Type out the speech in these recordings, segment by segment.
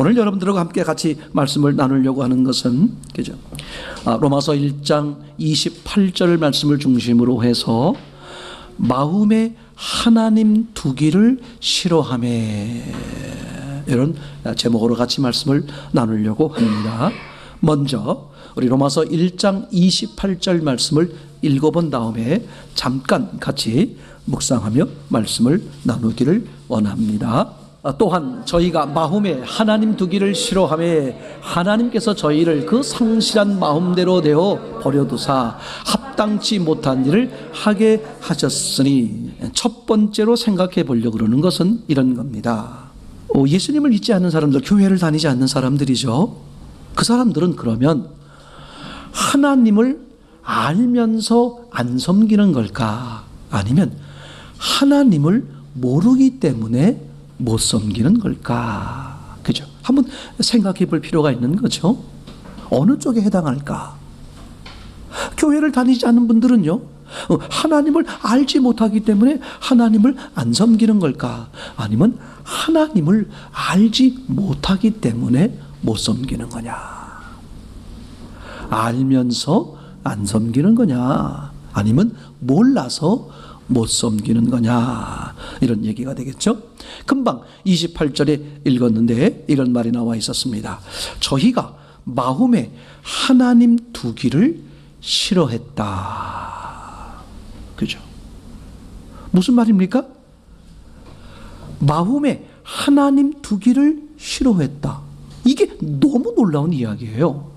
오늘 여러분들과 함께 같이 말씀을 나누려고 하는 것은 그죠? 아, 로마서 1장 28절 말씀을 중심으로 해서 마음에 하나님 두기를 싫어함에 이런 제목으로 같이 말씀을 나누려고 합니다. 먼저 우리 로마서 1장 28절 말씀을 읽어본 다음에 잠깐 같이 묵상하며 말씀을 나누기를 원합니다. 아, 또한 저희가 마음에 하나님 두기를 싫어함에 하나님께서 저희를 그 상실한 마음대로 되어 버려두사 합당치 못한 일을 하게 하셨으니 첫 번째로 생각해 보려고 그러는 것은 이런 겁니다. 어, 예수님을 믿지 않는 사람들, 교회를 다니지 않는 사람들이죠. 그 사람들은 그러면 하나님을 알면서 안 섬기는 걸까? 아니면 하나님을 모르기 때문에 못 섬기는 걸까? 그죠? 한번 생각해 볼 필요가 있는 거죠. 어느 쪽에 해당할까? 교회를 다니지 않는 분들은요, 어, 하나님을 알지 못하기 때문에 하나님을 안 섬기는 걸까? 아니면 하나님을 알지 못하기 때문에 못 섬기는 거냐? 알면서 안 섬기는 거냐? 아니면 몰라서 못 섬기는 거냐? 이런 얘기가 되겠죠? 금방 28절에 읽었는데 이런 말이 나와 있었습니다. 저희가 마음에 하나님 두기를 싫어했다. 그죠? 무슨 말입니까? 마음에 하나님 두기를 싫어했다. 이게 너무 놀라운 이야기예요.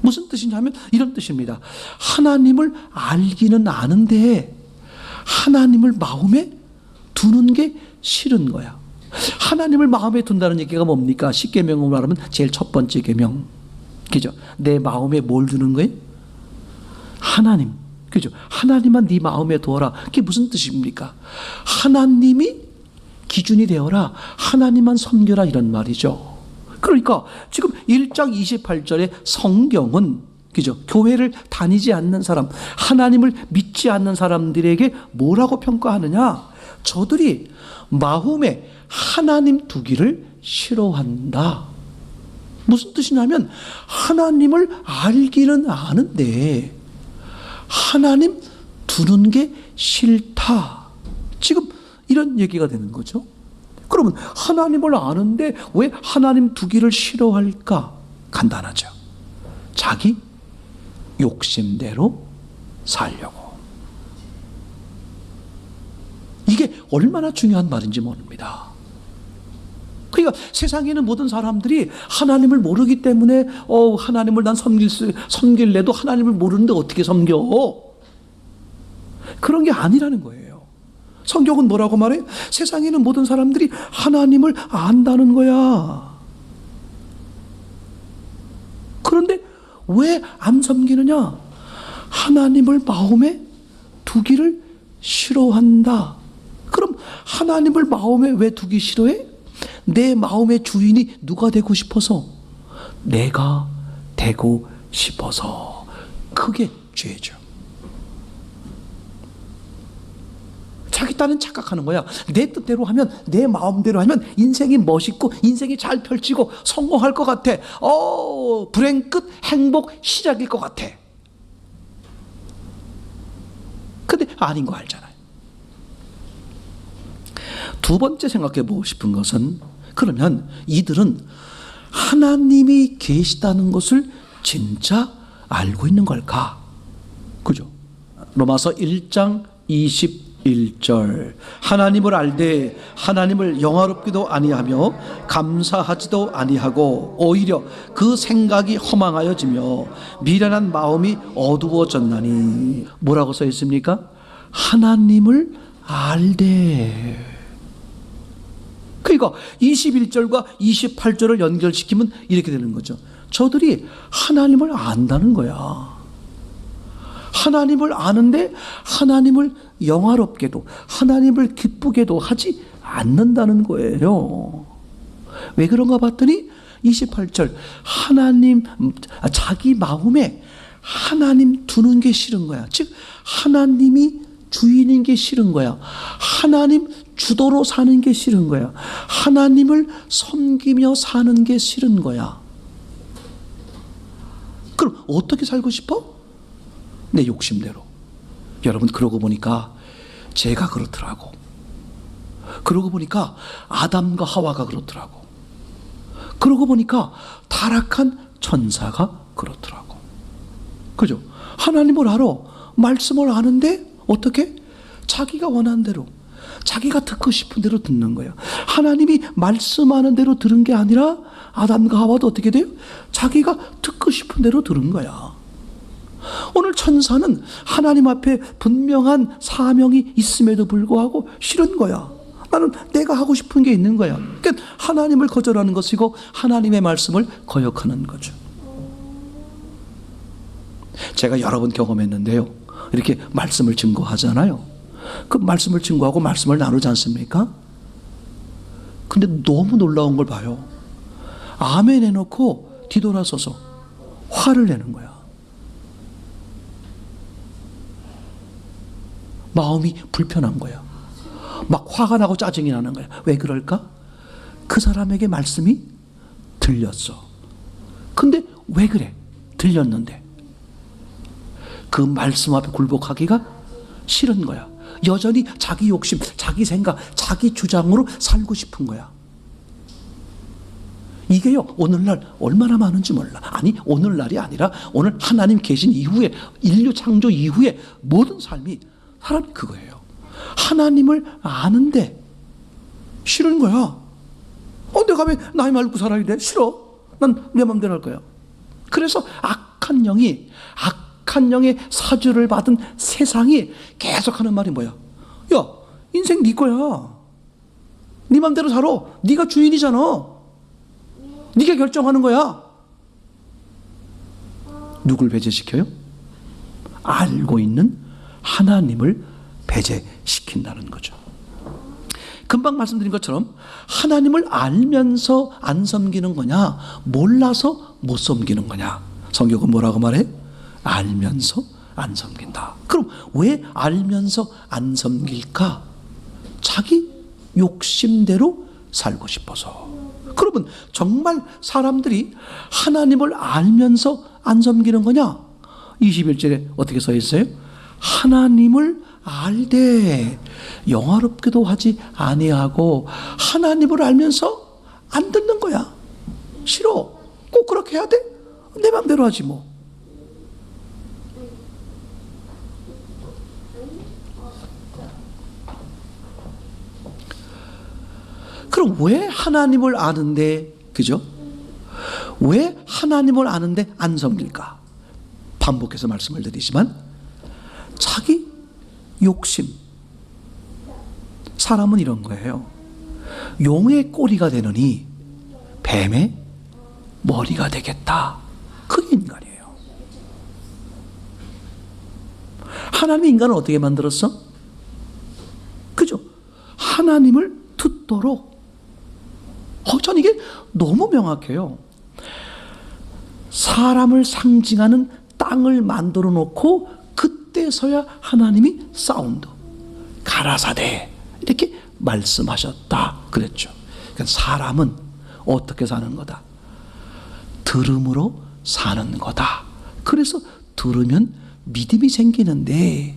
무슨 뜻이냐면 이런 뜻입니다. 하나님을 알기는 아는데 하나님을 마음에 두는 게 싫은 거야. 하나님을 마음에 둔다는 얘기가 뭡니까? 십계명으로 말하면 제일 첫 번째 계명. 그죠? 내 마음에 뭘 두는 거예요? 하나님. 그죠? 하나님만 네 마음에 두어라. 그게 무슨 뜻입니까? 하나님이 기준이 되어라. 하나님만 섬겨라 이런 말이죠. 그러니까 지금 1장 28절에 성경은 그죠? 교회를 다니지 않는 사람, 하나님을 믿지 않는 사람들에게 뭐라고 평가하느냐? 저들이 마음에 하나님 두기를 싫어한다. 무슨 뜻이냐면 하나님을 알기는 아는데 하나님 두는 게 싫다. 지금 이런 얘기가 되는 거죠. 그러면 하나님을 아는데 왜 하나님 두기를 싫어할까? 간단하죠. 자기 욕심대로 살려고. 이게 얼마나 중요한 말인지 모릅니다. 그러니까 세상에는 모든 사람들이 하나님을 모르기 때문에 어 하나님을 난 섬길 수 섬길래도 하나님을 모르는데 어떻게 섬겨? 그런 게 아니라는 거예요. 성경은 뭐라고 말해? 세상에는 모든 사람들이 하나님을 안다는 거야. 그런데 왜안 섬기느냐? 하나님을 마음에 두기를 싫어한다. 그럼 하나님을 마음에 왜 두기 싫어해? 내 마음의 주인이 누가 되고 싶어서? 내가 되고 싶어서. 그게 죄죠. 자기 딴은 착각하는 거야. 내 뜻대로 하면, 내 마음대로 하면 인생이 멋있고, 인생이 잘 펼치고, 성공할 것 같아. 어, 불행 끝, 행복 시작일 것 같아. 근데 아닌 거 알잖아요. 두 번째 생각해 보고 싶은 것은 그러면 이들은 하나님이 계시다는 것을 진짜 알고 있는 걸까? 그죠? 로마서 1장 21절 하나님을 알되 하나님을 영화롭기도 아니하며 감사하지도 아니하고 오히려 그 생각이 허망하여지며 미련한 마음이 어두워졌나니 뭐라고 써 있습니까? 하나님을 알되 그러니까 21절과 28절을 연결시키면 이렇게 되는 거죠. 저들이 하나님을 안다는 거야. 하나님을 아는데 하나님을 영화롭게도 하나님을 기쁘게도 하지 않는다는 거예요. 왜 그런가 봤더니 28절 하나님 자기 마음에 하나님 두는 게 싫은 거야. 즉 하나님이 주인인 게 싫은 거야. 하나님 주도로 사는 게 싫은 거야. 하나님을 섬기며 사는 게 싫은 거야. 그럼 어떻게 살고 싶어? 내 욕심대로. 여러분 그러고 보니까 제가 그렇더라고. 그러고 보니까 아담과 하와가 그렇더라고. 그러고 보니까 타락한 천사가 그렇더라고. 그죠? 하나님을 알아. 말씀을 아는데 어떻게? 자기가 원하는 대로. 자기가 듣고 싶은 대로 듣는 거예요. 하나님이 말씀하는 대로 들은 게 아니라 아담과 하와도 어떻게 돼요? 자기가 듣고 싶은 대로 들은 거야. 오늘 천사는 하나님 앞에 분명한 사명이 있음에도 불구하고 싫은 거야. 나는 내가 하고 싶은 게 있는 거야. 그러니까 하나님을 거절하는 것이고 하나님의 말씀을 거역하는 거죠. 제가 여러 번 경험했는데요. 이렇게 말씀을 증거하잖아요. 그 말씀을 증거하고 말씀을 나누지 않습니까? 근데 너무 놀라운 걸 봐요. 아멘 해놓고 뒤돌아서서 화를 내는 거야. 마음이 불편한 거야. 막 화가 나고 짜증이 나는 거야. 왜 그럴까? 그 사람에게 말씀이 들렸어. 근데 왜 그래? 들렸는데. 그 말씀 앞에 굴복하기가 싫은 거야. 여전히 자기 욕심, 자기 생각, 자기 주장으로 살고 싶은 거야. 이게요, 오늘날 얼마나 많은지 몰라. 아니, 오늘날이 아니라 오늘 하나님 계신 이후에, 인류 창조 이후에 모든 삶이 사람이 그거예요. 하나님을 아는데 싫은 거야. 어, 내가 왜 나이 말고 살아야 돼? 싫어. 난 내 맘대로 할 거야. 그래서 악한 영이, 악한 영의 사주를 받은 세상이 계속 하는 말이 뭐야? 야, 인생 네 거야. 네 맘대로 살아. 네가 주인이잖아. 네가 결정하는 거야. 누굴 배제시켜요? 알고 있는 하나님을 배제시킨다는 거죠. 금방 말씀드린 것처럼 하나님을 알면서 안 섬기는 거냐, 몰라서 못 섬기는 거냐. 성경은 뭐라고 말해? 알면서 안 섬긴다. 그럼 왜 알면서 안 섬길까? 자기 욕심대로 살고 싶어서. 그러면 정말 사람들이 하나님을 알면서 안 섬기는 거냐? 21절에 어떻게 써 있어요? 하나님을 알되 영화롭게도 하지 아니하고 하나님을 알면서 안 듣는 거야. 싫어. 꼭 그렇게 해야 돼? 내 맘대로 하지 뭐. 그럼 왜 하나님을 아는데 그죠? 왜 하나님을 아는데 안 섬길까? 반복해서 말씀을 드리지만 자기 욕심 사람은 이런 거예요. 용의 꼬리가 되느니 뱀의 머리가 되겠다. 그게 인간이에요. 하나님이 인간을 어떻게 만들었어? 그죠? 하나님을 듣도록 어, 전 이게 너무 명확해요. 사람을 상징하는 땅을 만들어 놓고 그때서야 하나님이 사운드, 가라사대 이렇게 말씀하셨다 그랬죠. 그러니까 사람은 어떻게 사는 거다? 들음으로 사는 거다. 그래서 들으면 믿음이 생기는데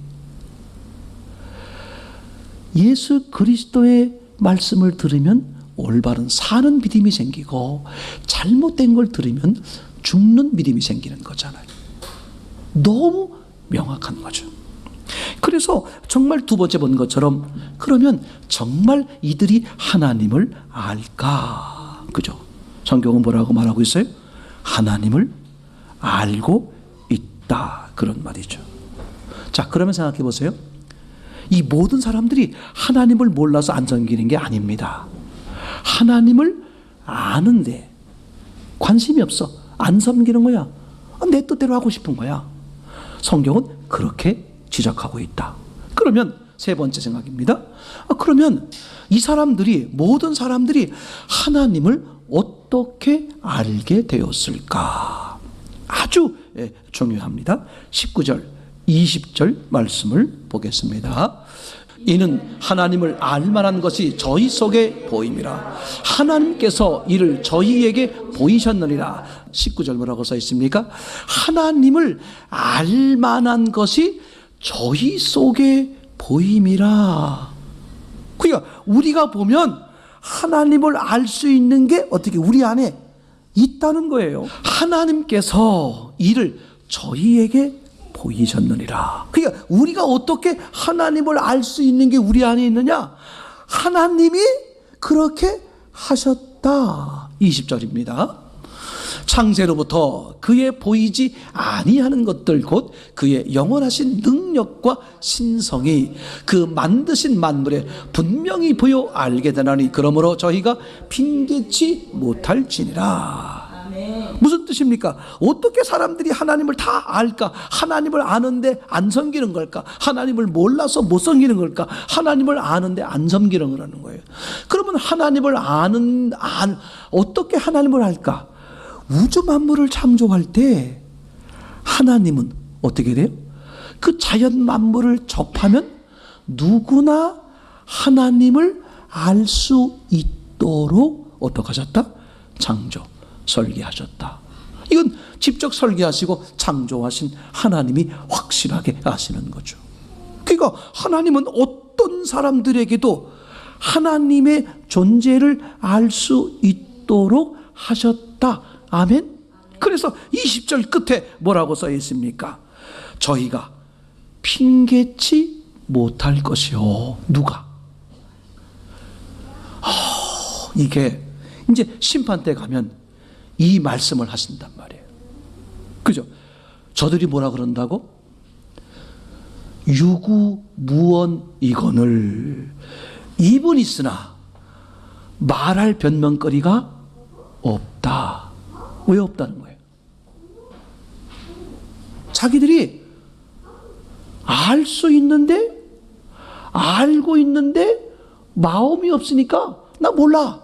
예수 그리스도의 말씀을 들으면 올바른 사는 믿음이 생기고 잘못된 걸 들으면 죽는 믿음이 생기는 거잖아요. 너무 명확한 거죠. 그래서 정말 두 번째 본 것처럼 그러면 정말 이들이 하나님을 알까? 그죠? 성경은 뭐라고 말하고 있어요? 하나님을 알고 있다. 그런 말이죠. 자, 그러면 생각해 보세요. 이 모든 사람들이 하나님을 몰라서 안 섬기는 게 아닙니다. 하나님을 아는데 관심이 없어. 안 섬기는 거야. 내 뜻대로 하고 싶은 거야. 성경은 그렇게 지적하고 있다. 그러면 세 번째 생각입니다. 아, 그러면 이 사람들이 모든 사람들이 하나님을 어떻게 알게 되었을까? 아주 예, 중요합니다. 19절, 20절 말씀을 보겠습니다. 이는 하나님을 알만한 것이 저희 속에 보임이라 하나님께서 이를 저희에게 보이셨느니라 19절 뭐라고 써 있습니까? 하나님을 알만한 것이 저희 속에 보임이라 그러니까 우리가 보면 하나님을 알 수 있는 게 어떻게 우리 안에 있다는 거예요. 하나님께서 이를 저희에게 보이셨느니라. 그러니까 우리가 어떻게 하나님을 알 수 있는 게 우리 안에 있느냐? 하나님이 그렇게 하셨다. 20절입니다. 창세로부터 그의 보이지 아니하는 것들 곧 그의 영원하신 능력과 신성이 그 만드신 만물에 분명히 보여 알게 되나니 그러므로 저희가 핑계치 못할지니라. 무슨 뜻입니까? 어떻게 사람들이 하나님을 다 알까? 하나님을 아는데 안 섬기는 걸까? 하나님을 몰라서 못 섬기는 걸까? 하나님을 아는데 안 섬기는 거라는 거예요. 그러면 하나님을 아는 안 어떻게 하나님을 알까? 우주 만물을 창조할 때 하나님은 어떻게 돼요? 그 자연 만물을 접하면 누구나 하나님을 알 수 있도록 어떻게 하셨다? 창조, 설계하셨다. 이건 직접 설계하시고 창조하신 하나님이 확실하게 아시는 거죠. 그러니까 하나님은 어떤 사람들에게도 하나님의 존재를 알 수 있도록 하셨다. 아멘. 그래서 20절 끝에 뭐라고 써 있습니까? 저희가 핑계치 못할 것이요. 누가? 아, 이게 이제 심판 때 가면 이 말씀을 하신단 말이에요. 그죠? 저들이 뭐라 그런다고? 유구무원 이건을 입은 있으나 말할 변명거리가 없다. 왜 없다는 거예요? 자기들이 알 수 있는데 알고 있는데 마음이 없으니까 나 몰라.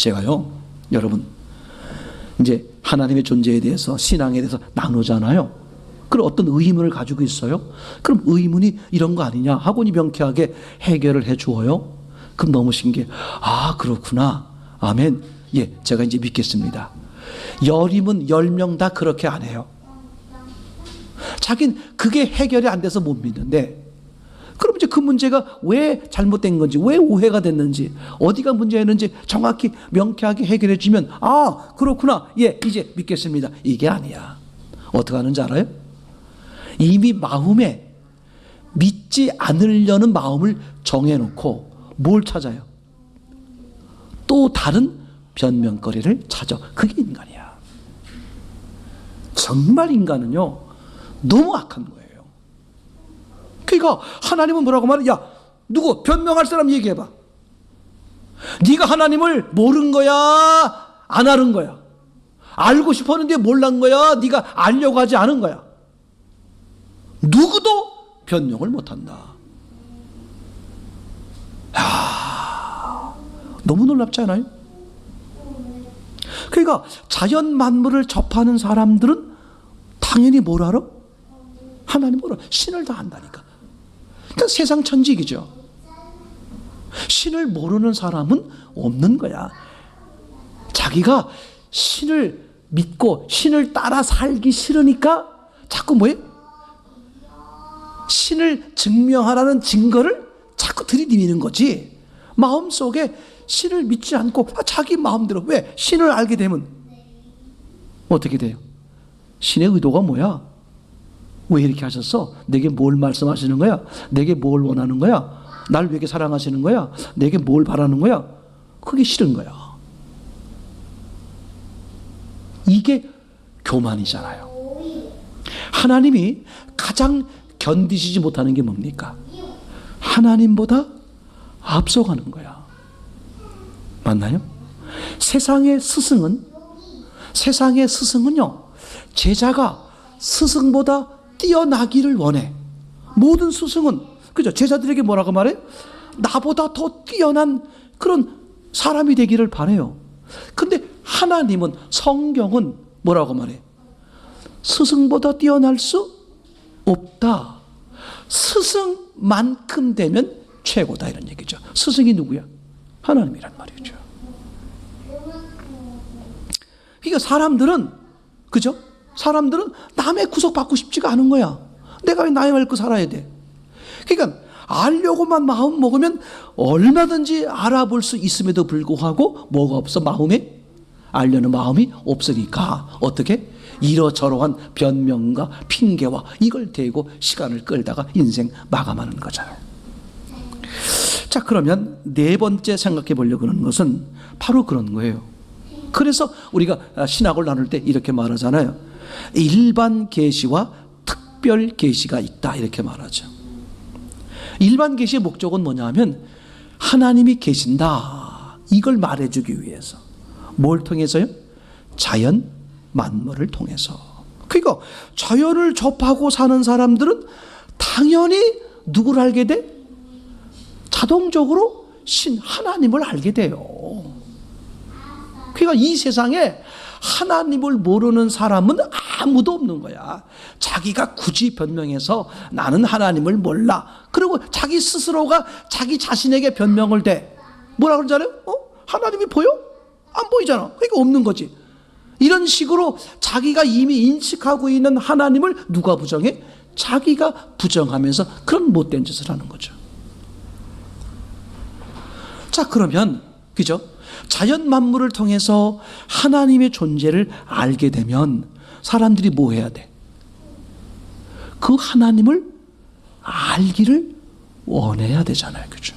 제가요, 여러분, 이제 하나님의 존재에 대해서 신앙에 대해서 나누잖아요. 그럼 어떤 의문을 가지고 있어요? 그럼 의문이 이런 거 아니냐? 하고니 명쾌하게 해결을 해 주어요. 그럼 너무 신기해. 아, 그렇구나. 아멘. 예, 제가 이제 믿겠습니다. 열이면 열명 다 그렇게 안 해요. 자긴 그게 해결이 안 돼서 못 믿는데, 그럼 이제 그 문제가 왜 잘못된 건지, 왜 오해가 됐는지, 어디가 문제였는지 정확히 명쾌하게 해결해 주면, 아, 그렇구나. 예, 이제 믿겠습니다. 이게 아니야. 어떻게 하는지 알아요? 이미 마음에 믿지 않으려는 마음을 정해놓고 뭘 찾아요? 또 다른 변명거리를 찾아. 그게 인간이야. 정말 인간은요, 너무 악한 거예요. 그러니까 하나님은 뭐라고 말해? 야, 누구 변명할 사람 얘기해 봐. 네가 하나님을 모른 거야, 안 아는 거야. 알고 싶었는데 몰란 거야. 네가 알려고 하지 않은 거야. 누구도 변명을 못 한다. 야, 너무 놀랍지 않아요? 그러니까 자연 만물을 접하는 사람들은 당연히 뭘 알아? 하나님을 알아. 신을 다 안다니까. 그러니까 세상 천직이죠. 신을 모르는 사람은 없는 거야. 자기가 신을 믿고 신을 따라 살기 싫으니까 자꾸 뭐해? 신을 증명하라는 증거를 자꾸 들이대는 거지. 마음속에 신을 믿지 않고 아, 자기 마음대로 왜 신을 알게 되면 어떻게 돼요? 신의 의도가 뭐야? 왜 이렇게 하셨어? 내게 뭘 말씀하시는 거야? 내게 뭘 원하는 거야? 날 왜 이렇게 사랑하시는 거야? 내게 뭘 바라는 거야? 그게 싫은 거야. 이게 교만이잖아요. 하나님이 가장 견디시지 못하는 게 뭡니까? 하나님보다 앞서가는 거야. 맞나요? 세상의 스승은 세상의 스승은요. 제자가 스승보다 뛰어나기를 원해. 모든 스승은 그죠? 제자들에게 뭐라고 말해? 나보다 더 뛰어난 그런 사람이 되기를 바래요. 근데 하나님은 성경은 뭐라고 말해? 스승보다 뛰어날 수 없다. 스승만큼 되면 최고다 이런 얘기죠. 스승이 누구야? 하나님이란 말이죠. 그러니까 사람들은 그죠? 사람들은 남의 구속받고 싶지가 않은 거야. 내가 왜 남의 말고 살아야 돼? 그러니까 알려고만 마음 먹으면 얼마든지 알아볼 수 있음에도 불구하고 뭐가 없어 마음에 알려는 마음이 없으니까 어떻게 이러저러한 변명과 핑계와 이걸 대고 시간을 끌다가 인생 마감하는 거잖아요. 자 그러면 네 번째 생각해 보려고 하는 것은 바로 그런 거예요. 그래서 우리가 신학을 나눌 때 이렇게 말하잖아요. 일반 계시와 특별 계시가 있다 이렇게 말하죠. 일반 계시의 목적은 뭐냐면 하나님이 계신다 이걸 말해주기 위해서 뭘 통해서요? 자연 만물을 통해서. 그러니까 자연을 접하고 사는 사람들은 당연히 누구를 알게 돼? 자동적으로 신 하나님을 알게 돼요. 그러니까 이 세상에 하나님을 모르는 사람은 아무도 없는 거야. 자기가 굳이 변명해서 나는 하나님을 몰라. 그리고 자기 스스로가 자기 자신에게 변명을 대. 뭐라 그러잖아요? 어? 하나님이 보여? 안 보이잖아. 그러니까 없는 거지. 이런 식으로 자기가 이미 인식하고 있는 하나님을 누가 부정해? 자기가 부정하면서 그런 못된 짓을 하는 거죠. 자, 그러면, 그죠? 자연 만물을 통해서 하나님의 존재를 알게 되면 사람들이 뭐 해야 돼? 그 하나님을 알기를 원해야 되잖아요. 그죠?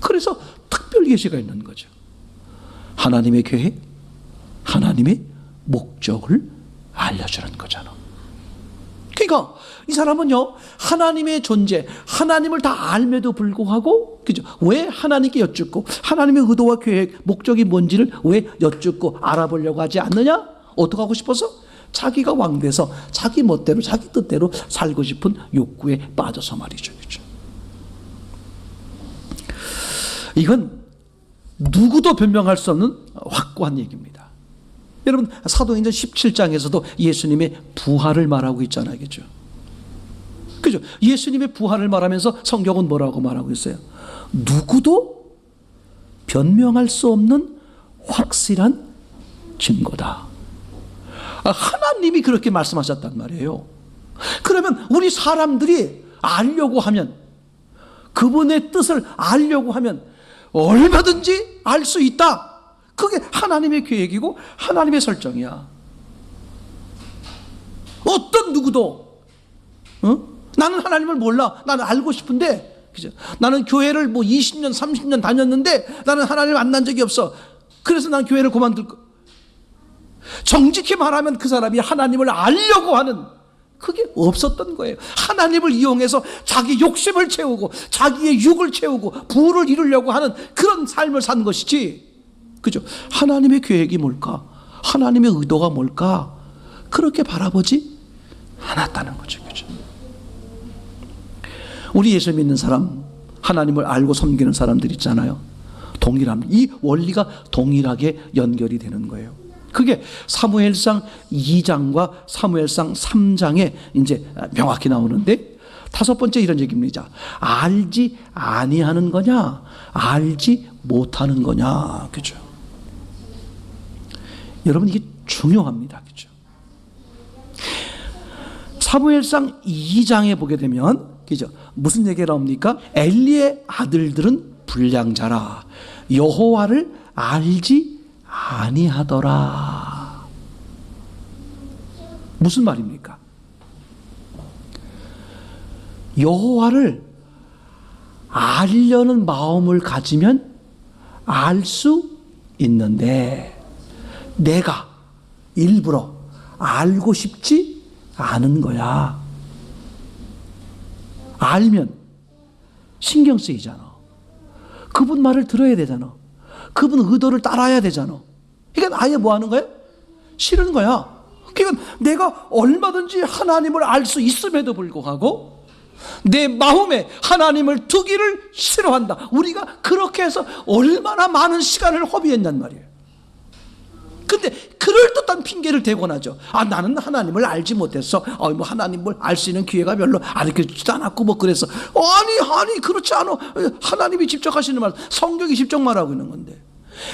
그래서 특별 계시가 있는 거죠. 하나님의 계획, 하나님의 목적을 알려주는 거잖아. 그러니까 이 사람은요 하나님의 존재, 하나님을 다 알매도 불구하고 그죠? 왜 하나님께 여쭙고 하나님의 의도와 계획, 목적이 뭔지를 왜 여쭙고 알아보려고 하지 않느냐? 어떻게 하고 싶어서? 자기가 왕 돼서 자기 멋대로 자기 뜻대로 살고 싶은 욕구에 빠져서 말이죠. 그죠? 이건 누구도 변명할 수 없는 확고한 얘기입니다. 여러분 사도행전 17장에서도 예수님의 부활을 말하고 있잖아요. 그죠? 그죠? 예수님의 부활을 말하면서 성경은 뭐라고 말하고 있어요? 누구도 변명할 수 없는 확실한 증거다. 아, 하나님이 그렇게 말씀하셨단 말이에요. 그러면 우리 사람들이 알려고 하면 그분의 뜻을 알려고 하면 얼마든지 알 수 있다. 그게 하나님의 계획이고 하나님의 설정이야. 어떤 누구도 어? 나는 하나님을 몰라. 나는 알고 싶은데 그죠? 나는 교회를 뭐 20년, 30년 다녔는데 나는 하나님을 만난 적이 없어. 그래서 난 교회를 그만둘 거. 정직히 말하면 그 사람이 하나님을 알려고 하는 그게 없었던 거예요. 하나님을 이용해서 자기 욕심을 채우고 자기의 육을 채우고 부를 이루려고 하는 그런 삶을 산 것이지. 그죠? 하나님의 계획이 뭘까? 하나님의 의도가 뭘까? 그렇게 바라보지 않았다는 거죠. 그죠? 우리 예수 믿는 사람, 하나님을 알고 섬기는 사람들 있잖아요. 동일함. 이 원리가 동일하게 연결이 되는 거예요. 그게 사무엘상 2장과 사무엘상 3장에 이제 명확히 나오는데 다섯 번째 이런 얘기입니다. 알지 아니하는 거냐, 알지 못하는 거냐, 그죠? 여러분 이게 중요합니다, 그죠? 사무엘상 2장에 보게 되면 그죠? 무슨 얘기가 나옵니까? 엘리의 아들들은 불량자라 여호와를 알지 아니하더라. 무슨 말입니까? 여호와를 알려는 마음을 가지면 알 수 있는데 내가 일부러 알고 싶지 않은 거야. 알면 신경 쓰이잖아. 그분 말을 들어야 되잖아. 그분 의도를 따라야 되잖아. 그러니까 아예 뭐 하는 거야? 싫은 거야. 그러니까 내가 얼마든지 하나님을 알 수 있음에도 불구하고 내 마음에 하나님을 두기를 싫어한다. 우리가 그렇게 해서 얼마나 많은 시간을 허비했단 말이에요. 근데 그럴듯한 핑계를 대고 나죠. 아 나는 하나님을 알지 못했어. 어, 뭐 하나님을 알 수 있는 기회가 별로 알려주지도 않았고 뭐 그래서 아니 아니 그렇지 않아. 하나님이 직접 하시는 말, 성경이 직접 말하고 있는 건데.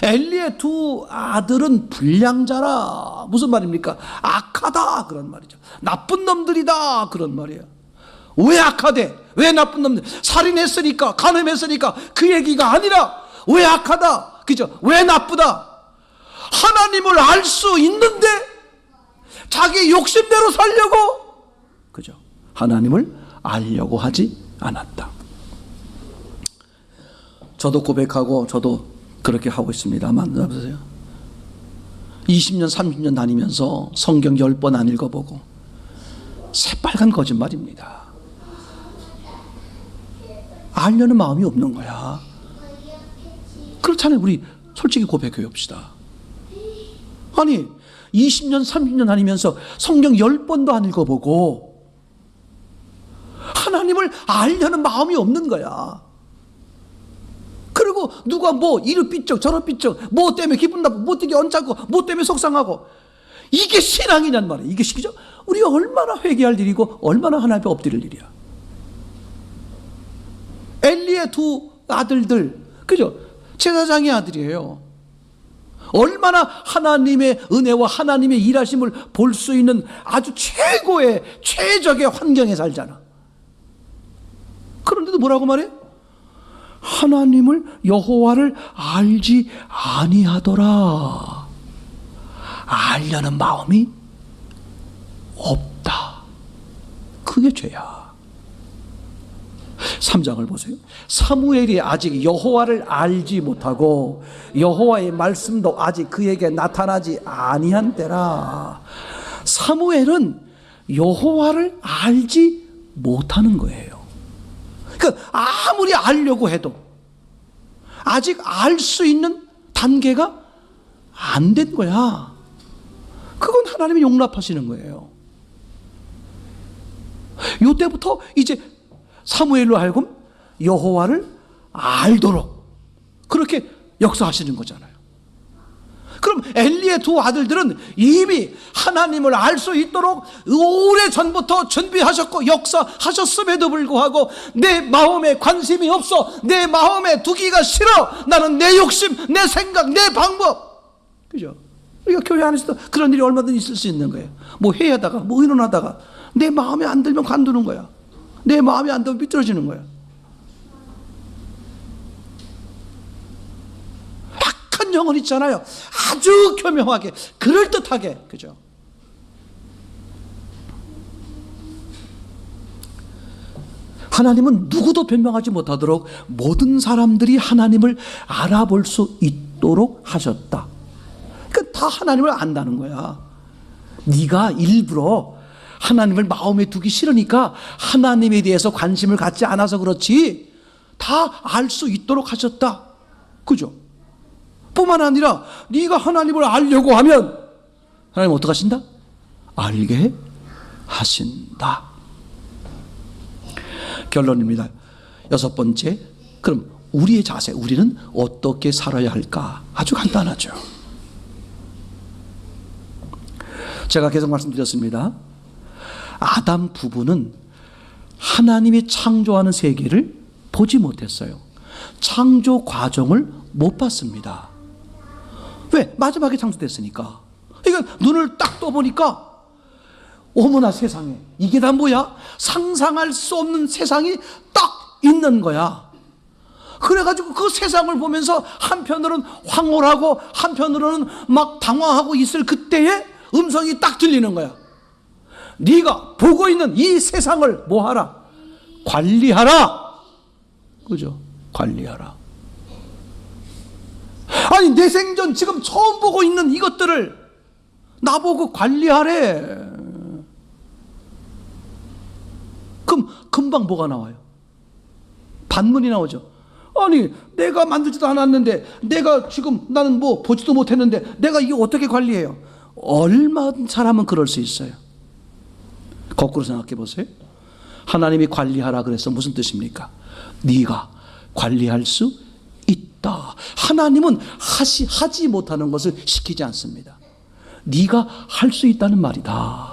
엘리의 두 아들은 불량자라 무슨 말입니까? 악하다 그런 말이죠. 나쁜 놈들이다 그런 말이에요. 왜 악하대? 왜 나쁜 놈들? 살인했으니까 간음했으니까 그 얘기가 아니라 왜 악하다? 그죠? 왜 나쁘다? 하나님을 알 수 있는데 자기 욕심대로 살려고 그죠? 하나님을 알려고 하지 않았다. 저도 고백하고 저도 그렇게 하고 있습니다만 보세요. 20년 30년 다니면서 성경 10번 안 읽어보고 새빨간 거짓말입니다. 알려는 마음이 없는 거야. 그렇잖아요. 우리 솔직히 고백해 봅시다. 아니, 20년, 30년 다니면서 성경 10번도 안 읽어보고 하나님을 알려는 마음이 없는 거야. 그리고 누가 뭐 이를 삐쩍 저를 삐쩍 뭐 때문에 기분 나쁘고 뭐 때문에 언짢고 뭐 때문에 속상하고 이게 신앙이란 말이에요. 이게 시기죠. 우리가 얼마나 회개할 일이고 얼마나 하나님 엎드릴 일이야. 엘리의 두 아들들 그죠? 제사장의 아들이에요. 얼마나 하나님의 은혜와 하나님의 일하심을 볼 수 있는 아주 최고의 최적의 환경에 살잖아. 그런데도 뭐라고 말해? 하나님을 여호와를 알지 아니하더라. 알려는 마음이 없다. 그게 죄야. 3장을 보세요. 사무엘이 아직 여호와를 알지 못하고 여호와의 말씀도 아직 그에게 나타나지 아니한 때라. 사무엘은 여호와를 알지 못하는 거예요. 그 아무리 알려고 해도 아직 알 수 있는 단계가 안 된 거야. 그건 하나님이 용납하시는 거예요. 요때부터 이제 사무엘로 하여금 여호와를 알도록 그렇게 역사하시는 거잖아요. 그럼 엘리의 두 아들들은 이미 하나님을 알 수 있도록 오래 전부터 준비하셨고 역사하셨음에도 불구하고 내 마음에 관심이 없어 내 마음에 두기가 싫어 나는 내 욕심 내 생각 내 방법 그죠? 우리가 교회 안에서도 그런 일이 얼마든지 있을 수 있는 거예요. 뭐 회의하다가 뭐 의논하다가 내 마음에 안 들면 관두는 거야. 내 마음에 안 들면 삐뚤어지는 거야. 약한 영혼 있잖아요. 아주 교묘하게, 그럴듯하게, 그죠? 하나님은 누구도 변명하지 못하도록 모든 사람들이 하나님을 알아볼 수 있도록 하셨다. 그러니까 다 하나님을 안다는 거야. 네가 일부러 하나님을 마음에 두기 싫으니까 하나님에 대해서 관심을 갖지 않아서 그렇지 다 알 수 있도록 하셨다. 그죠? 뿐만 아니라 네가 하나님을 알려고 하면 하나님 어떻게 하신다? 알게 하신다. 결론입니다. 여섯 번째, 그럼 우리의 자세, 우리는 어떻게 살아야 할까? 아주 간단하죠. 제가 계속 말씀드렸습니다. 아담 부부는 하나님이 창조하는 세계를 보지 못했어요. 창조 과정을 못 봤습니다. 왜? 마지막에 창조됐으니까. 그러니까 눈을 딱 떠보니까 어머나 세상에 이게 다 뭐야? 상상할 수 없는 세상이 딱 있는 거야. 그래가지고 그 세상을 보면서 한편으로는 황홀하고 한편으로는 막 당황하고 있을 그때에 음성이 딱 들리는 거야. 네가 보고 있는 이 세상을 뭐하라? 관리하라. 그죠? 관리하라. 아니 내 생전 지금 처음 보고 있는 이것들을 나보고 관리하래. 그럼 금방 뭐가 나와요? 반문이 나오죠. 아니 내가 만들지도 않았는데 내가 지금 나는 뭐 보지도 못했는데 내가 이거 어떻게 관리해요? 얼마 사람은 그럴 수 있어요. 거꾸로 생각해 보세요. 하나님이 관리하라 그래서 무슨 뜻입니까? 네가 관리할 수 있다. 하나님은 하시 하지 못하는 것을 시키지 않습니다. 네가 할 수 있다는 말이다.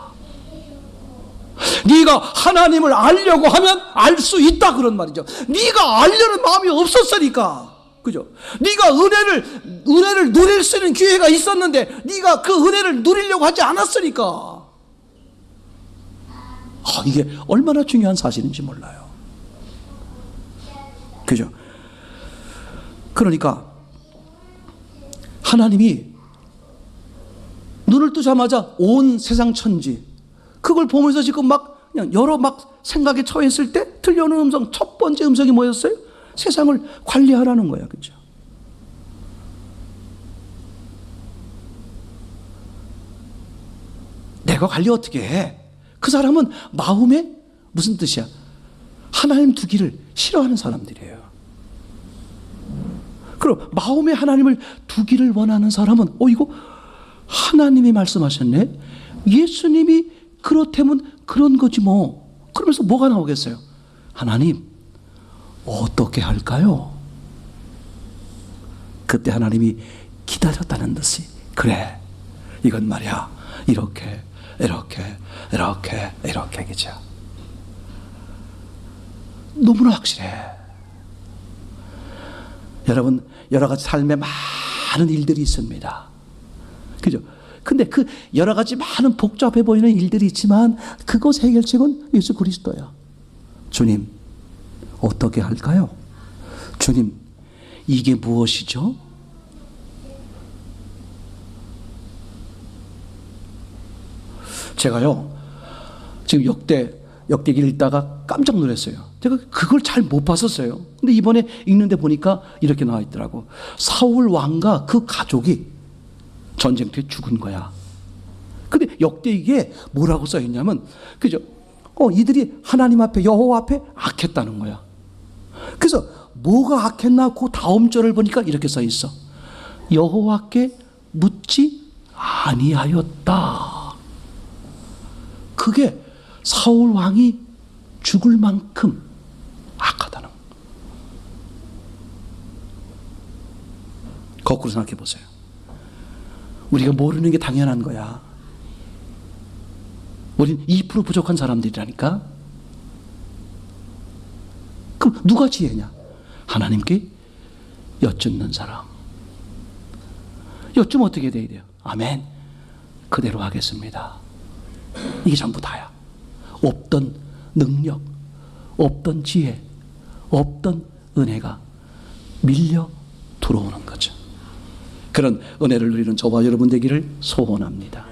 네가 하나님을 알려고 하면 알 수 있다 그런 말이죠. 네가 알려는 마음이 없었으니까. 그죠? 네가 은혜를 은혜를 누릴 수 있는 기회가 있었는데 네가 그 은혜를 누리려고 하지 않았으니까. 아, 이게 얼마나 중요한 사실인지 몰라요. 그죠? 그러니까 하나님이 눈을 뜨자마자 온 세상 천지 그걸 보면서 지금 막 그냥 여러 막 생각에 처했을 때 들려오는 음성 첫 번째 음성이 뭐였어요? 세상을 관리하라는 거야, 그죠? 내가 관리 어떻게 해? 그 사람은 마음에 무슨 뜻이야? 하나님 두기를 싫어하는 사람들이에요. 그럼 마음에 하나님을 두기를 원하는 사람은 어 이거 하나님이 말씀하셨네. 예수님이 그렇다면 그런 거지 뭐. 그러면서 뭐가 나오겠어요? 하나님 어떻게 할까요? 그때 하나님이 기다렸다는 듯이 그래 이건 말이야 이렇게 이렇게 이렇게 이렇게 그죠? 너무나 확실해. 여러분 여러 가지 삶에 많은 일들이 있습니다. 그죠? 근데 그 여러 가지 많은 복잡해 보이는 일들이 있지만 그것 해결책은 예수 그리스도야 주님 어떻게 할까요? 주님 이게 무엇이죠? 제가요 지금 역대 역대기를 읽다가 깜짝 놀랐어요. 제가 그걸 잘 못 봤었어요. 근데 이번에 읽는데 보니까 이렇게 나와 있더라고. 사울 왕과 그 가족이 전쟁터에 죽은 거야. 근데 역대 이게 뭐라고 써 있냐면 그죠? 어 이들이 하나님 앞에 여호와 앞에 악했다는 거야. 그래서 뭐가 악했나 그 다음 절을 보니까 이렇게 써 있어. 여호와께 묻지 아니하였다. 그게 사울 왕이 죽을 만큼 악하다는 거. 거꾸로 생각해 보세요. 우리가 모르는 게 당연한 거야. 우린 2% 부족한 사람들이라니까. 그럼 누가 지혜냐? 하나님께 여쭙는 사람. 여쭈면 어떻게 돼야 돼요? 아멘. 그대로 하겠습니다. 이게 전부 다야. 없던 능력, 없던 지혜, 없던 은혜가 밀려 들어오는 거죠. 그런 은혜를 누리는 저와 여러분 되기를 소원합니다.